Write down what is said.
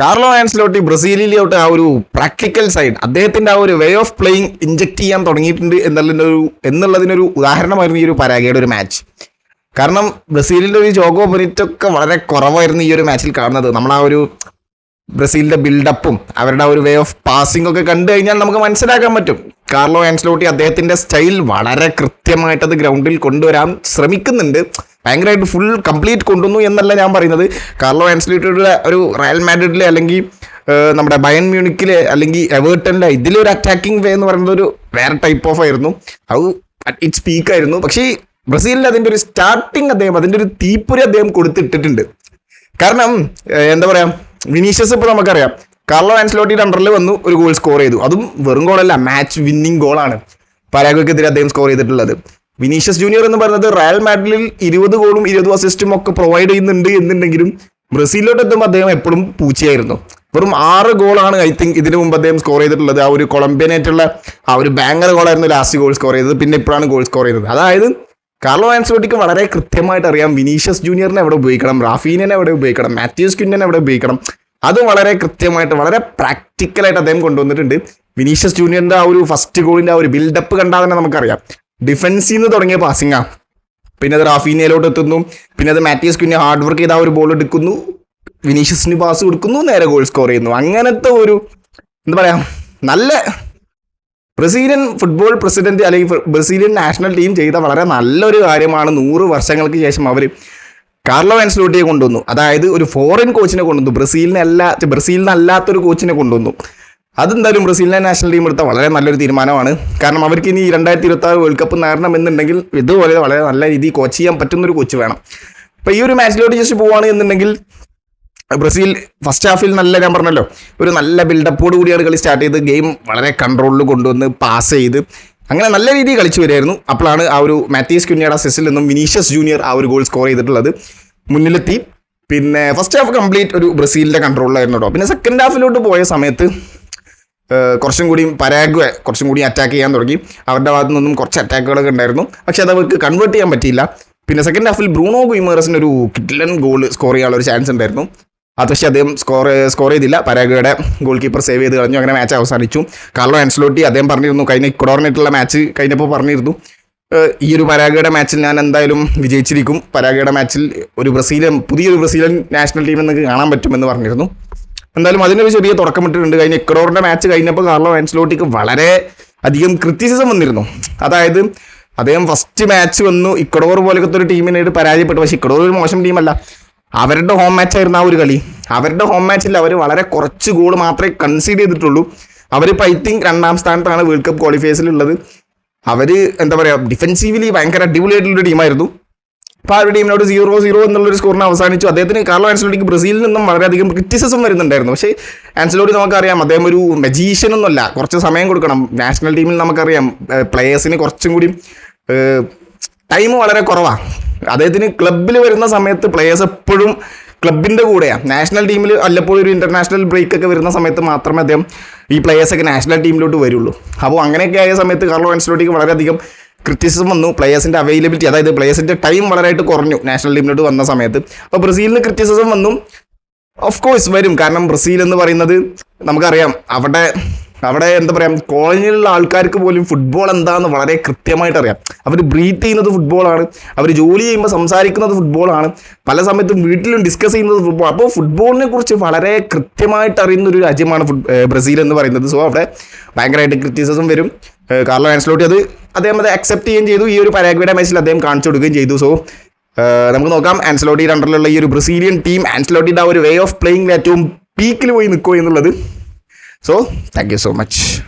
Carlo ആൻസ്ലോട്ടി ബ്രസീലിലോട്ട് ആ ഒരു practical side അദ്ദേഹത്തിന്റെ ആ ഒരു വേ ഓഫ് പ്ലേയിങ് ഇഞ്ചക്ട് ചെയ്യാൻ തുടങ്ങിയിട്ടുണ്ട് എന്നുള്ളതിന്റെ ഒരു എന്നുള്ളതിനൊരു ഉദാഹരണമായിരുന്നു ഈ ഒരു പരാഗയുടെ ഒരു മാച്ച് കാരണം ബ്രസീലിന്റെ ഒരു ജോഗോ ബെനിറ്റൊക്കെ വളരെ കുറവായിരുന്നു ഈ ഒരു മാച്ചിൽ കാണുന്നത്. നമ്മൾ ആ ഒരു ബ്രസീലിന്റെ ബിൽഡപ്പും അവരുടെ ആ ഒരു വേ ഓഫ് പാസിംഗ് ഒക്കെ കണ്ടു കഴിഞ്ഞാൽ നമുക്ക് മനസ്സിലാക്കാൻ പറ്റും. കാർലോ ആൻസ്ലോട്ടി അദ്ദേഹത്തിന്റെ സ്റ്റൈൽ വളരെ കൃത്യമായിട്ട് അത് ഗ്രൗണ്ടിൽ കൊണ്ടുവരാൻ ശ്രമിക്കുന്നുണ്ട്. ഭയങ്കരമായിട്ട് ഫുൾ കംപ്ലീറ്റ് കൊണ്ടുവന്നു എന്നല്ല ഞാൻ പറയുന്നത്. കാർലോ ആൻസ്ലോട്ടിയുടെ ഒരു റയൽ മാഡ്രിഡിലെ അല്ലെങ്കിൽ നമ്മുടെ ബയൻ മ്യൂണിക്കിലെ അല്ലെങ്കിൽ എവേർട്ടനിലെ ഇതിലൊരു അറ്റാക്കിംഗ് വേ എന്ന് പറയുന്നത് ഒരു വേറെ ടൈപ്പ് ഓഫ് ആയിരുന്നു. അത് ഇറ്റ്സ് പീക്ക് ആയിരുന്നു. പക്ഷേ ബ്രസീലിൽ അതിന്റെ ഒരു സ്റ്റാർട്ടിങ് അദ്ദേഹം അതിന്റെ ഒരു തീപ്പൊരി അദ്ദേഹം കൊടുത്തിട്ടിട്ടുണ്ട്. കാരണം എന്താ പറയുക വിനീഷ്യസ് ഇപ്പോൾ നമുക്കറിയാം. കാർലോ ആൻസ്ലോട്ടിയുടെ അണ്ടറിൽ വന്നു ഒരു ഗോൾ സ്കോർ ചെയ്തു. അതും വെറും ഗോളല്ല മാച്ച് വിന്നിംഗ് ഗോളാണ് പരാഗോയ്ക്കെതിരെ അദ്ദേഹം സ്കോർ ചെയ്തിട്ടുള്ളത്. വിനീഷ്യസ് ജൂനിയർ എന്ന് പറയുന്നത് റയൽ മാഡ്രിഡിൽ ഇരുപത് ഗോളും ഇരുപത് അസിസ്റ്റും ഒക്കെ പ്രൊവൈഡ് ചെയ്യുന്നുണ്ട് എന്നുണ്ടെങ്കിലും ബ്രസീലിലോട്ട് എത്തുമ്പോൾ അദ്ദേഹം എപ്പോഴും പൂച്ചയായിരുന്നു. വെറും ആറ് ഗോളാണ് ഐ തിങ്ക് ഇതിനു മുമ്പ് അദ്ദേഹം സ്കോർ ചെയ്തിട്ടുള്ളത്. ആ ഒരു കൊളംബിയനായിട്ടുള്ള ആ ഒരു ബാങ്കർ ഗോളായിരുന്നു ലാസ്റ്റ് ഗോൾ സ്കോർ ചെയ്തത്. പിന്നെ ഇപ്പോഴാണ് ഗോൾ സ്കോർ ചെയ്തത്. അതായത് കാർലോ ആൻസലോട്ടിക്ക് വളരെ കൃത്യമായിട്ട് അറിയാം വിനീഷ്യസ് ജൂനിയറിനെ എവിടെ ഉപയോഗിക്കണം റാഫീനെ എവിടെ ഉപയോഗിക്കണം മാത്യൂസ് ക്വിന്നെ എവിടെ ഉപയോഗിക്കണം. അത് വളരെ കൃത്യമായിട്ട് വളരെ പ്രാക്ടിക്കലായിട്ട് അദ്ദേഹം കൊണ്ടുവന്നിട്ടുണ്ട്. വിനീഷ്യസ് ജൂനിയറിന്റെ ആ ഒരു ഫസ്റ്റ് ഗോളിന്റെ ആ ഒരു ബിൽഡപ്പ് കണ്ടാൽ തന്നെ നമുക്കറിയാം. ഡിഫൻസിൽ നിന്ന് തുടങ്ങിയ പാസിംഗാ പിന്നെ അത് റാഫീനയിലോട്ട് എത്തുന്നു. പിന്നെ അത് മാത്യൂസ് കുഞ്ഞ് ഹാർഡ് വർക്ക് ചെയ്ത് ആ ഒരു ബോൾ എടുക്കുന്നു. വിനീഷ്യസിന് പാസ് കൊടുക്കുന്നു. നേരെ ഗോൾ സ്കോർ ചെയ്യുന്നു. അങ്ങനത്തെ ഒരു എന്താ പറയാ നല്ല ബ്രസീലിയൻ ഫുട്ബോൾ പ്രസിഡന്റ് അല്ലെങ്കിൽ ബ്രസീലിയൻ നാഷണൽ ടീം ചെയ്ത വളരെ നല്ലൊരു കാര്യമാണ് നൂറ് വർഷങ്ങൾക്ക് ശേഷം അവർ കാർലോ ആൻസ്ലോട്ടിയെ കൊണ്ടുവന്നു. അതായത് ഒരു ഫോറിൻ കോച്ചിനെ കൊണ്ടുവന്നു. ബ്രസീലിനെ അല്ല ബ്രസീലിൽ നിന്നല്ലാത്തൊരു കോച്ചിനെ കൊണ്ടുവന്നു. അതെന്തായാലും ബ്രസീലിനെ നാഷണൽ ടീം എടുത്ത വളരെ നല്ലൊരു തീരുമാനമാണ്. കാരണം അവർക്ക് ഇനി രണ്ടായിരത്തി ഇരുപത്തി ആറ് വേൾഡ് കപ്പ് നേടണമെന്നുണ്ടെങ്കിൽ ഇതുപോലെ വളരെ നല്ല രീതിയിൽ കോച്ച് ചെയ്യാൻ പറ്റുന്ന ഒരു കോച്ച് വേണം. അപ്പോൾ ഈ ഒരു മാച്ചിലോട്ട് ജസ്റ്റ് പോവുകയാണ് എന്നുണ്ടെങ്കിൽ ബ്രസീൽ ഫസ്റ്റ് ഹാഫിൽ നല്ല ഞാൻ പറഞ്ഞല്ലോ ഒരു നല്ല ബിൽഡപ്പോട് കൂടിയാണ് കളി സ്റ്റാർട്ട് ചെയ്ത് ഗെയിം വളരെ കൺട്രോളിൽ കൊണ്ടുവന്ന് പാസ് ചെയ്ത് അങ്ങനെ നല്ല രീതിയിൽ കളിച്ചു വരികയായിരുന്നു അപ്പോഴാണ് ആ ഒരു മാത്യൂസ് ക്യുനിയുടെ സെസിൽ നിന്നും വിനീഷ്യസ് ജൂനിയർ ആ ഒരു ഗോൾ സ്കോർ ചെയ്തിട്ടുള്ളത് മുന്നിലെത്തി. പിന്നെ ഫസ്റ്റ് ഹാഫ് കംപ്ലീറ്റ് ഒരു ബ്രസീലിന്റെ കൺട്രോളിലായിരുന്നു കേട്ടോ പിന്നെ സെക്കൻഡ് ഹാഫിലോട്ട് പോയ സമയത്ത് കുറച്ചും കൂടി പരാഗ്വെ കുറച്ചും കൂടി അറ്റാക്ക് ചെയ്യാൻ തുടങ്ങി. അവരുടെ ഭാഗത്തു നിന്നും കുറച്ച് അറ്റാക്കുകളൊക്കെ ഉണ്ടായിരുന്നു. പക്ഷെ അത് അവർക്ക് കൺവേർട്ട് ചെയ്യാൻ പറ്റിയില്ല. പിന്നെ സെക്കൻഡ് ഹാഫിൽ ബ്രൂണോ ഗുയിമേറസിന് ഒരു കിഡ്ലൻ ഗോൾ സ്കോർ ചെയ്യാനുള്ള ഒരു ചാൻസ് ഉണ്ടായിരുന്നു. അത് പക്ഷേ അദ്ദേഹം സ്കോർ സ്കോർ ചെയ്തില്ല. പരാഗയുടെ ഗോൾ കീപ്പർ സേവ് ചെയ്ത് കളഞ്ഞു. അങ്ങനെ മാച്ച് അവസാനിച്ചു. കാർലോ ആൻസ്ലോട്ടി അദ്ദേഹം പറഞ്ഞിരുന്നു. കഴിഞ്ഞ ഇക്വഡോറിനായിട്ടുള്ള മാച്ച് കഴിഞ്ഞപ്പോൾ പറഞ്ഞിരുന്നു. ഈ ഒരു പരാഗയുടെ മാച്ചിൽ ഞാൻ എന്തായാലും വിജയിച്ചിരിക്കും. പരാഗയുടെ മാച്ചിൽ ഒരു ബ്രസീലിയൻ പുതിയൊരു ബ്രസീലിയൻ നാഷണൽ ടീം നിങ്ങൾക്ക് കാണാൻ പറ്റുമെന്ന് പറഞ്ഞിരുന്നു. എന്തായാലും അതിനൊരു ചെറിയ തുടക്കമിട്ടിട്ടുണ്ട് കഴിഞ്ഞ ഇക്വഡോറിന്റെ മാച്ച് കഴിഞ്ഞപ്പോൾ കാർലോ ആൻസ്ലോട്ടിക്ക് വളരെ അധികം ക്രിറ്റിസിസം വന്നിരുന്നു. അതായത് അദ്ദേഹം ഫസ്റ്റ് മാച്ച് വന്നു. ഇക്വഡോർ പോലത്തെ ഒരു ടീമിനായിട്ട് പരാജയപ്പെട്ടു. പക്ഷേ ഇക്വഡോർ ഒരു മോശം ടീമല്ല അവരുടെ ഹോം മാച്ച് ആയിരുന്നു ആ ഒരു കളി. അവരുടെ ഹോം മാച്ചിൽ അവർ വളരെ കുറച്ച് ഗോൾ മാത്രമേ കൺസീഡ് ചെയ്തിട്ടുള്ളൂ. അവരിപ്പോൾ ഐ തിങ്ക് രണ്ടാം സ്ഥാനത്താണ് വേൾഡ് കപ്പ് ക്വാളിഫയേഴ്സിലുള്ളത് അവർ എന്താ പറയുക ഡിഫെൻസീവ്ലി ഭയങ്കര അടിപൊളിയായിട്ടുള്ള ടീമായിരുന്നു ഒരു ടീമിനോട് സീറോ സീറോ എന്നുള്ളൊരു സ്കോറിന് അവസാനിച്ചു. അദ്ദേഹത്തിന് കാർലോ ആൻസലോട്ടിക്ക് ബ്രസീലിൽ നിന്നും വളരെയധികം ക്രിറ്റിസിസം വരുന്നുണ്ടായിരുന്നു. പക്ഷേ ആൻസലോട്ടി നമുക്കറിയാം അദ്ദേഹം ഒരു മജീഷ്യൻ ഒന്നുമല്ല. കുറച്ച് സമയം കൊടുക്കണം. നാഷണൽ ടീമിൽ നമുക്കറിയാം പ്ലേയേഴ്സിന് കുറച്ചും കൂടി ടൈം വളരെ കുറവാണ് അദ്ദേഹത്തിന് ക്ലബ്ബിൽ വരുന്ന സമയത്ത് പ്ലേയേഴ്സ് എപ്പോഴും ക്ലബിന്റെ കൂടെയാണ് നാഷണൽ ടീമിൽ വല്ലപ്പോഴും ഒരു ഇന്റർനാഷണൽ ബ്രേക്ക് ഒക്കെ വരുന്ന സമയത്ത് മാത്രമേ അദ്ദേഹം ഈ പ്ലേയേഴ്സൊക്കെ നാഷണൽ ടീമിലോട്ട് വരുള്ളൂ. അപ്പോൾ അങ്ങനെയൊക്കെ ആയ സമയത്ത് കാർലോ ആൻസലോട്ടിക്ക് വളരെയധികം ക്രിറ്റിസിസം വന്നു. പ്ലേയേഴ്സിന്റെ അവൈലബിലിറ്റി അതായത് പ്ലേയേഴ്സിന്റെ ടൈം വളരെയായിട്ട് കുറഞ്ഞു. നാഷണൽ ടീമിലോട്ട് വന്ന സമയത്ത്. അപ്പോൾ ബ്രസീലിന് ക്രിറ്റിസിസം വന്നു. ഓഫ് കോഴ്സ് വരും. കാരണം ബ്രസീൽ എന്ന് പറയുന്നത് നമുക്കറിയാം. അവിടെ അവിടെ എന്താ പറയുക കോളനിയിലുള്ള ആൾക്കാർക്ക് പോലും ഫുട്ബോൾ എന്താണെന്ന് വളരെ കൃത്യമായിട്ട് അറിയാം. അവർ ബ്രീത്ത് ചെയ്യുന്നത് ഫുട്ബോളാണ് അവർ ജോലി ചെയ്യുമ്പോൾ സംസാരിക്കുന്നത് ഫുട്ബോളാണ് പല സമയത്തും വീട്ടിലും ഡിസ്കസ് ചെയ്യുന്നത് ഫുട്ബോൾ അപ്പോൾ ഫുട്ബോളിനെ കുറിച്ച് വളരെ കൃത്യമായിട്ട് അറിയുന്ന ഒരു രാജ്യമാണ് ബ്രസീൽ എന്ന് പറയുന്നത്. സോ അവിടെ ഭയങ്കരമായിട്ട് ക്രിറ്റിസിസം വരും. കാർലോ ആൻസ്ലോട്ടി അത് അദ്ദേഹം അത് അക്സെപ്റ്റ് ചെയ്യുകയും ചെയ്തു. ഈ ഒരു പരാഗ്വയുടെ മാച്ചിൽ അദ്ദേഹം കാണിച്ചു കൊടുക്കുകയും ചെയ്തു. സോ നമുക്ക് നോക്കാം. ആൻസലോട്ടിയുടെ അണ്ടറിലുള്ള ഈ ഒരു ബ്രസീലിയൻ ടീം ആൻസലോട്ടിയുടെ ആ ഒരു വേ ഓഫ് പ്ലേയിങ്ങിൽ ഏറ്റവും പീക്കിൽ പോയി നിൽക്കുക എന്നുള്ളത്. So thank you so much